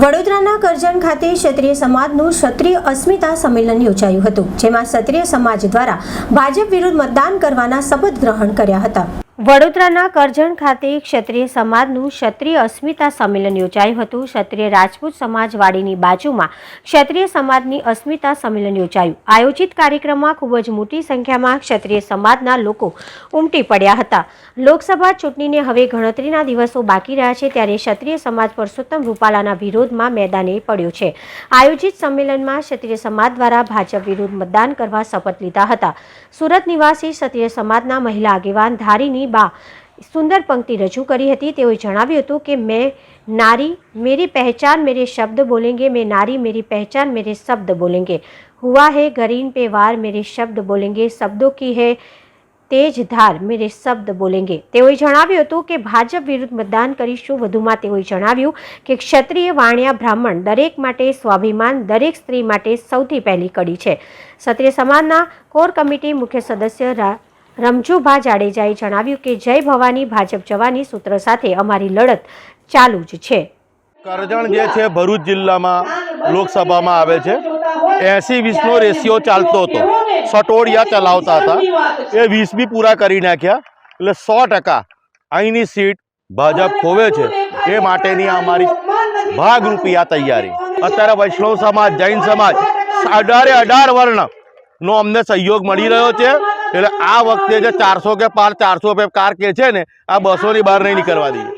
વડોદરાના કરજણ ખાતે ક્ષત્રિય સમાજનું ક્ષત્રિય અસ્મિતા સંમેલન યોજાયું હતું, જેમાં ક્ષત્રિય સમાજ દ્વારા ભાજપ વિરુદ્ધ મતદાન કરવાના શપથ ગ્રહણ કર્યા હતા. વડોદરાના કરજણ ખાતે ક્ષત્રિય સમાજનું ક્ષત્રિય અસ્મિતા સંમેલન યોજાયું હતું. ક્ષત્રિય રાજપૂત સમાજવાડીની બાજુમાં ક્ષત્રિય સમાજની અસ્મિતા સંમેલન યોજાયું. આયોજિત કાર્યક્રમમાં ખૂબ જ મોટી સંખ્યામાં ક્ષત્રિય સમાજના લોકો ઉમટી પડ્યા હતા. લોકસભા ચૂંટણીને હવે ગણતરીના દિવસો બાકી રહ્યા છે ત્યારે ક્ષત્રિય સમાજ પરસોત્તમ રૂપાલાના વિરોધમાં મેદાને પડ્યો છે. આયોજિત સંમેલનમાં ક્ષત્રિય સમાજ દ્વારા ભાજપ વિરુદ્ધ મતદાન કરવા શપથ લીધા હતા. સુરત નિવાસી ક્ષત્રિય સમાજના મહિલા આગેવાન ધારીની ગીતની બા સુંદર પંક્તિ રજૂ કરી હતી. તેઓએ જણાવ્યું હતું કે, મેં નારી મેરી પહેચાન મેરે શબ્દ બોલેંગે, મેં નારી મેરી પહેચાન મેરે શબ્દ બોલેંગે. હુઆ હે ગરીન પે વાર મેરે શબ્દ બોલેંગે, શબ્દો કી હે તેજ ધાર મેરે શબ્દ બોલેંગે. તેઓએ જણાવ્યું હતું કે, ભાજપ વિરુદ્ધ મતદાન કરીશું. વધુમાં તેઓએ જણાવ્યું કે, ક્ષત્રિય વાણિયા બ્રાહ્મણ દરેક માટે સ્વાભિમાન, દરેક સ્ત્રી માટે સૌથી પહેલી કડી છે. ક્ષત્રિય સમાજના કોર કમિટી મુખ્ય સદસ્ય રમજુભા જાડેજાએ જણાવ્યું કે જય ભવાની ભાજપ જવાની સૂત્ર સાથે અમારી લડત ચાલુ જ છે. કરજણ જે છે ભરૂચ જિલ્લામાં લોકસભામાં આવે છે. એસી વીસનો રેશિયો ચાલતો હતો. સટોડિયા ચલાવતા હતા. એ વીસ બી પૂરા કરી નાખ્યા. એટલે સો ટકા અહીંની સીટ ભાજપ ખોવે છે. એ માટેની અમારી ભાગરૂપી આ તૈયારી. અત્યારે વૈષ્ણવ સમાજ, જૈન સમાજ, અઢારે અઢાર વર્ણ નો અમને સહયોગ મળી રહ્યો છે. એટલે આ વખતે જે ચારસો કે પાર ચારસો કાર કે છે ને, આ બસોની બહાર નહીં નીકળવા દઈએ.